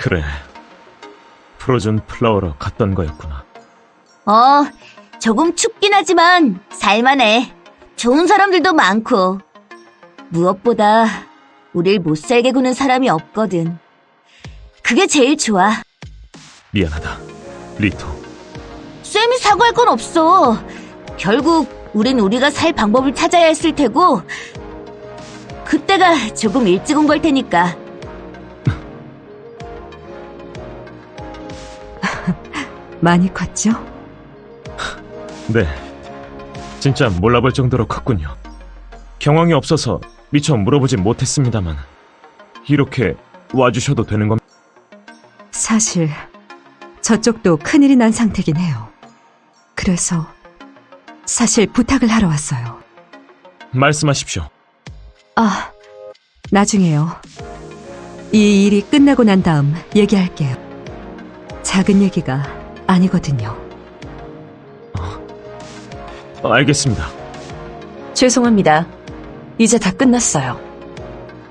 그래. 프로즌 플라워로 갔던 거였구나. 어, 조금 춥긴 하지만 살만해. 좋은 사람들도 많고. 무엇보다 우릴 못 살게 구는 사람이 없거든. 그게 제일 좋아. 미안하다. 리토. 쌤이 사과할 건 없어. 결국 우린 우리가 살 방법을 찾아야 했을 테고 그때가 조금 일찍 온 걸 테니까. 많이 컸죠? 네. 진짜 몰라볼 정도로 컸군요. 경황이 없어서 미처 물어보진 못했습니다만. 이렇게 와주셔도 되는 겁니다. 사실 저쪽도 큰일이 난 상태긴 해요. 그래서 사실 부탁을 하러 왔어요. 말씀하십시오. 아, 나중에요. 이 일이 끝나고 난 다음 얘기할게요. 작은 얘기가 아니거든요. 알겠습니다. 죄송합니다. 이제 다 끝났어요.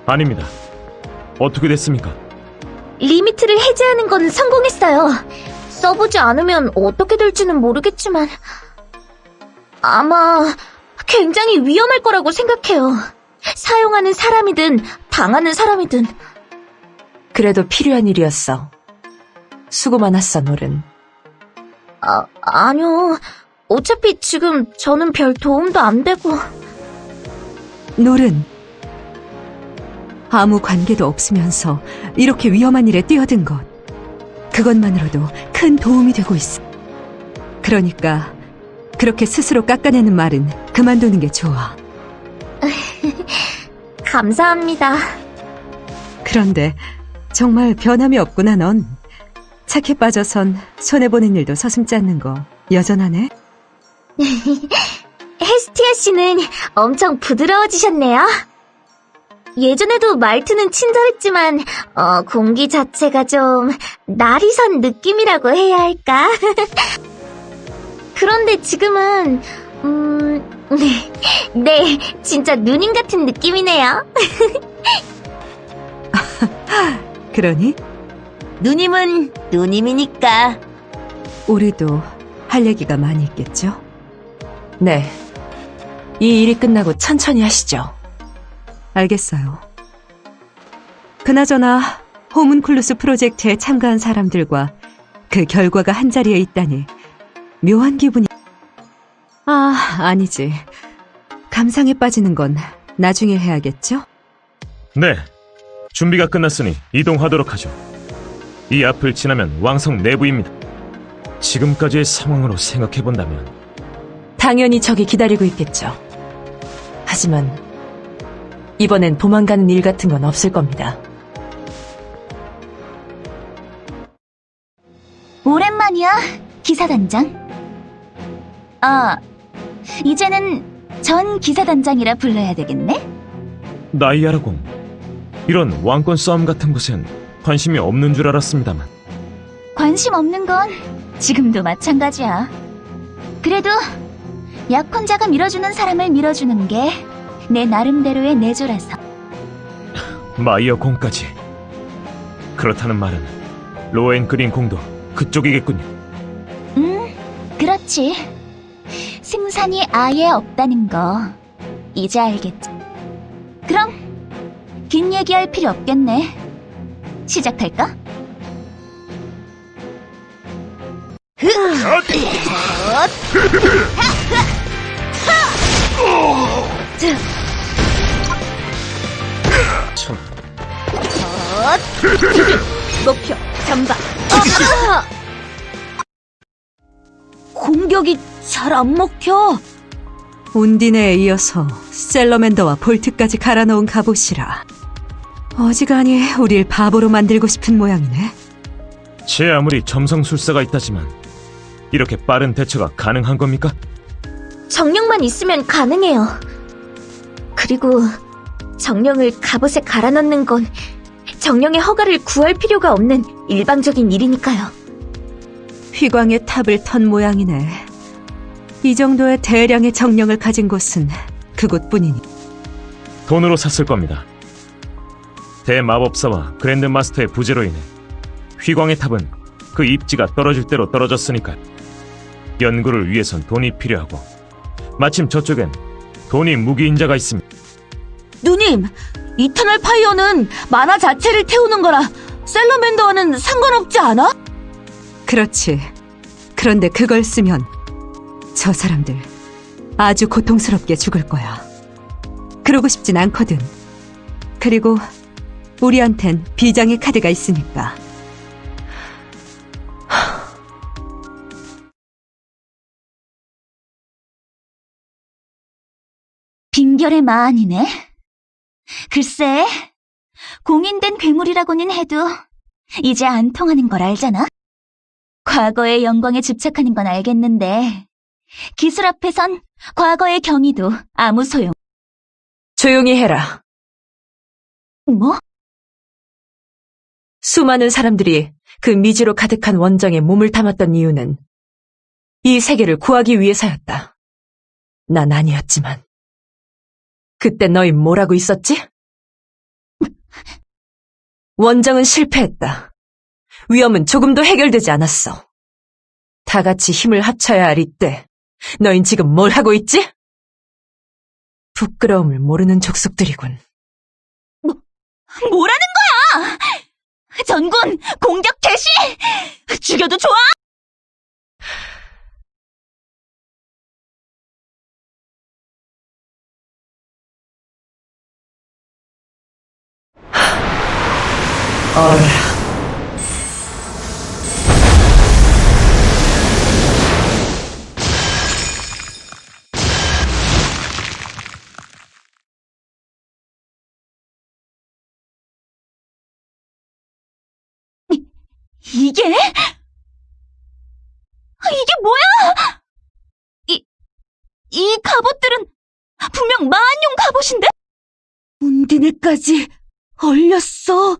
아닙니다. 어떻게 됐습니까? 리미트를 해제하는 건 성공했어요. 써보지 않으면 어떻게 될지는 모르겠지만 아마 굉장히 위험할 거라고 생각해요. 사용하는 사람이든 당하는 사람이든 그래도 필요한 일이었어. 수고 많았어, 노른. 아, 아니요. 어차피 지금 저는 별 도움도 안 되고 노른. 아무 관계도 없으면서 이렇게 위험한 일에 뛰어든 것. 그것만으로도 큰 도움이 되고 있어. 그러니까 그렇게 스스로 깎아내는 말은 그만두는 게 좋아. 감사합니다. 그런데 정말 변함이 없구나 넌. 착해 빠져선 손해보는 일도 서슴지 않는 거 여전하네? 헤스티아 씨는 엄청 부드러워지셨네요. 예전에도 말투는 친절했지만 어, 공기 자체가 좀 날이 선 느낌이라고 해야 할까? 그런데 지금은 음, 네, 네, 진짜 누님 같은 느낌이네요. 그러니 누님은 누님이니까. 우리도 할 얘기가 많이 있겠죠? 네. 이 일이 끝나고 천천히 하시죠. 알겠어요. 그나저나 호문클루스 프로젝트에 참가한 사람들과 그 결과가 한자리에 있다니 묘한 기분이... 아, 아니지. 감상에 빠지는 건 나중에 해야겠죠? 네. 준비가 끝났으니 이동하도록 하죠. 이 앞을 지나면 왕성 내부입니다. 지금까지의 상황으로 생각해본다면 당연히 저기 기다리고 있겠죠. 하지만 이번엔 도망가는 일 같은 건 없을 겁니다. 오랜만이야, 기사단장. 아, 이제는 전 기사단장이라 불러야 되겠네? 나이아라공 이런 왕권 싸움 같은 곳엔 관심이 없는 줄 알았습니다만 관심 없는 건 지금도 마찬가지야. 그래도 약혼자가 밀어주는 사람을 밀어주는 게 내 나름대로의 내조라서. 마이어 공까지 그렇다는 말은 로엔 그린 공도 그쪽이겠군요. 음, 그렇지. 승산이 아예 없다는 거 이제 알겠지. 그럼 긴 얘기할 필요 없겠네. 시작할까? 참 목표 전방. 공격이 잘 안 먹혀. 온딘에 이어서 셀러맨더와 볼트까지 갈아놓은 갑옷이라 어지간히 우릴 바보로 만들고 싶은 모양이네. 제 아무리 점성술사가 있다지만 이렇게 빠른 대처가 가능한 겁니까? 정령만 있으면 가능해요. 그리고 정령을 갑옷에 갈아 넣는 건 정령의 허가를 구할 필요가 없는 일방적인 일이니까요. 휘광의 탑을 턴 모양이네. 이 정도의 대량의 정령을 가진 곳은 그곳뿐이니. 돈으로 샀을 겁니다. 대마법사와 그랜드 마스터의 부재로 인해 휘광의 탑은 그 입지가 떨어질 대로 떨어졌으니까. 연구를 위해선 돈이 필요하고 마침 저쪽엔 돈이 무기인자가 있습니다. 누님, 이터널 파이어는 만화 자체를 태우는 거라 셀러맨더와는 상관없지 않아? 그렇지. 그런데 그걸 쓰면 저 사람들 아주 고통스럽게 죽을 거야. 그러고 싶진 않거든. 그리고 우리한텐 비장의 카드가 있으니까. 빙결의 마안이네. 글쎄, 공인된 괴물이라고는 해도 이제 안 통하는 걸 알잖아. 과거의 영광에 집착하는 건 알겠는데 기술 앞에선 과거의 경의도 아무 소용. 조용히 해라. 뭐? 수많은 사람들이 그 미지로 가득한 원정에 몸을 담았던 이유는 이 세계를 구하기 위해서였다. 난 아니었지만. 그때 너희 뭐라고 있었지? 원정은 실패했다. 위험은 조금도 해결되지 않았어. 다 같이 힘을 합쳐야 할 이때, 너흰 지금 뭘 하고 있지? 부끄러움을 모르는 족속들이군. 뭐라는 거야? 전군 공격 개시! 죽여도 좋아! 어라. 이 갑옷들은 분명 마한용 갑옷인데? 운디네까지 얼렸어.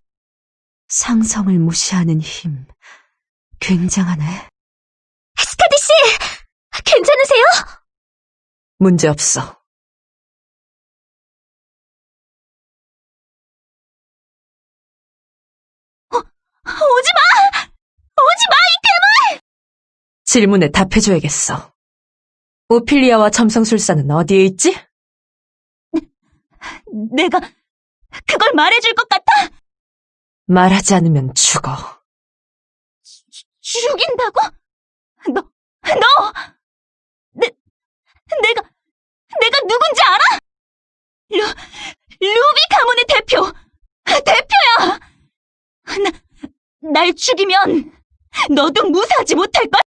상성을 무시하는 힘. 굉장하네. 스카디 씨! 괜찮으세요? 문제 없어. 오지 마! 오지 마, 이 질문에 답해줘야겠어. 오피리아와 점성술사는 어디에 있지? 내가 그걸 말해줄 것 같아? 말하지 않으면 죽어. 죽인다고? 너, 너! 내, 내가, 내가 누군지 알아? 루, 루비 가문의 대표! 대표야! 나, 날 죽이면 너도 무사하지 못할걸?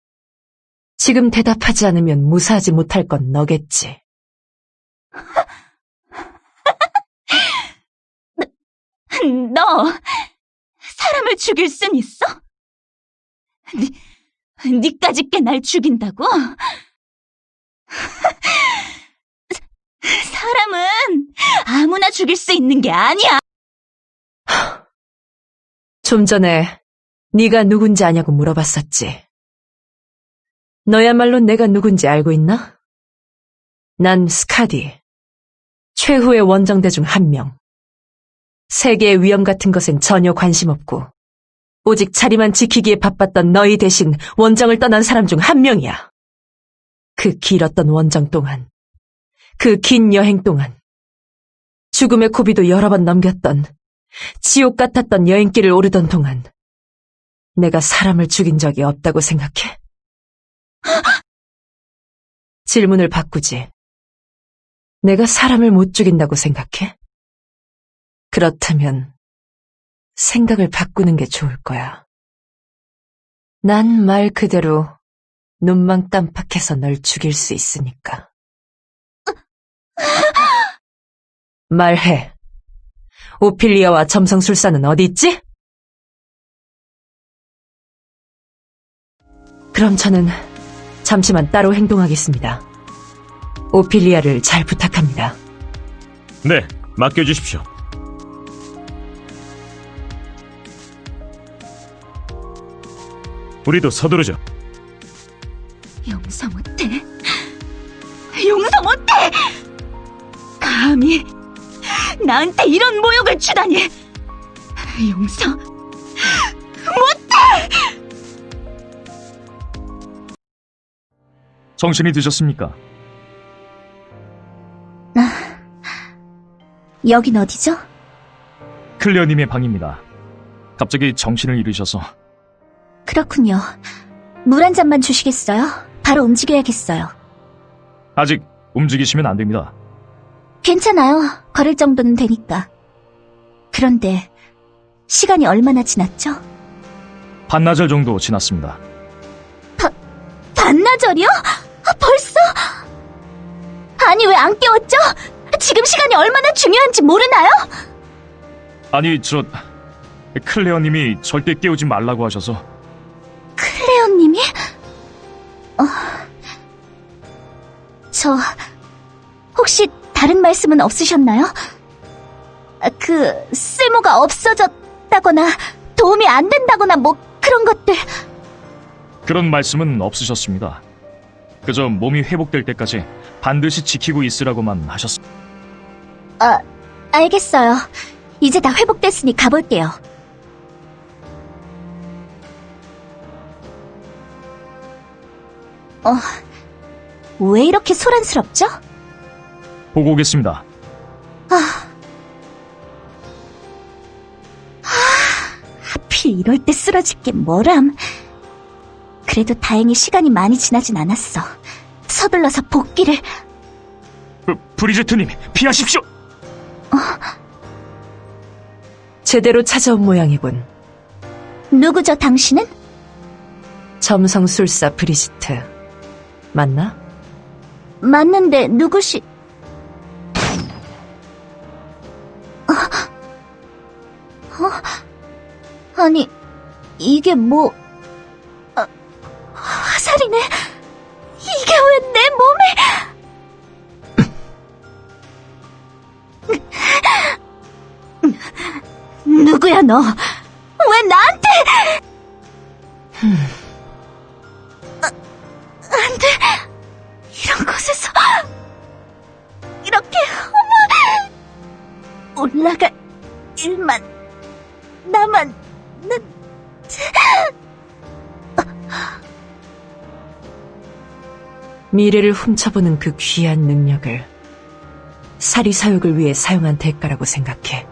지금 대답하지 않으면 무사하지 못할 건 너겠지. 너, 사람을 죽일 순 있어? 니, 니까지 꽤 날 죽인다고? 사람은 아무나 죽일 수 있는 게 아니야. 좀 전에 네가 누군지 아냐고 물어봤었지. 너야말로 내가 누군지 알고 있나? 난 스카디. 최후의 원정대 중 한 명. 세계의 위험 같은 것엔 전혀 관심 없고 오직 자리만 지키기에 바빴던 너희 대신 원정을 떠난 사람 중 한 명이야. 그 길었던 원정 동안, 그 긴 여행 동안, 죽음의 고비도 여러 번 넘겼던 지옥 같았던 여행길을 오르던 동안 내가 사람을 죽인 적이 없다고 생각해? 질문을 바꾸지. 내가 사람을 못 죽인다고 생각해? 그렇다면 생각을 바꾸는 게 좋을 거야. 난 말 그대로 눈만 깜빡해서 널 죽일 수 있으니까. 말해. 오피리아와 점성술사는 어디 있지? 그럼 저는 잠시만 따로 행동하겠습니다. 오피리아를 잘 부탁합니다. 네, 맡겨주십시오. 우리도 서두르죠. 용서 못해. 용서 못해! 감히 나한테 이런 모욕을 주다니. 용서 정신이 드셨습니까? 여긴 어디죠? 클레어님의 방입니다. 갑자기 정신을 잃으셔서 그렇군요. 물 한 잔만 주시겠어요? 바로 움직여야겠어요. 아직 움직이시면 안 됩니다. 괜찮아요. 걸을 정도는 되니까. 그런데 시간이 얼마나 지났죠? 반나절 정도 지났습니다. 반나절이요? 아, 벌써? 아니 왜 안 깨웠죠? 지금 시간이 얼마나 중요한지 모르나요? 아니 저 클레어님이 절대 깨우지 말라고 하셔서 클레어님이? 어... 저 혹시 다른 말씀은 없으셨나요? 아, 그 쓸모가 없어졌다거나 도움이 안 된다거나 뭐 그런 것들 그런 말씀은 없으셨습니다. 그저 몸이 회복될 때까지 반드시 지키고 있으라고만 하셨습니다. 아, 알겠어요. 이제 다 회복됐으니 가볼게요. 어, 왜 이렇게 소란스럽죠? 보고 오겠습니다. 하필 이럴 때 쓰러질 게 뭐람. 그래도 다행히 시간이 많이 지나진 않았어. 서둘러서 복귀를... 브, 브리제트님 피하십시오. 제대로 찾아온 모양이군. 누구죠, 당신은? 점성술사 브리지트. 맞나? 맞는데 누구시... 어? 어? 아니, 이게 뭐... 아, 화살이네. 이게 왜 내 몸에... 누구야 너? 왜 나한테... 아, 안 돼. 이런 곳에서 이렇게 어머 올라갈 일만 나만 는 미래를 훔쳐보는 그 귀한 능력을 사리사욕을 위해 사용한 대가라고 생각해.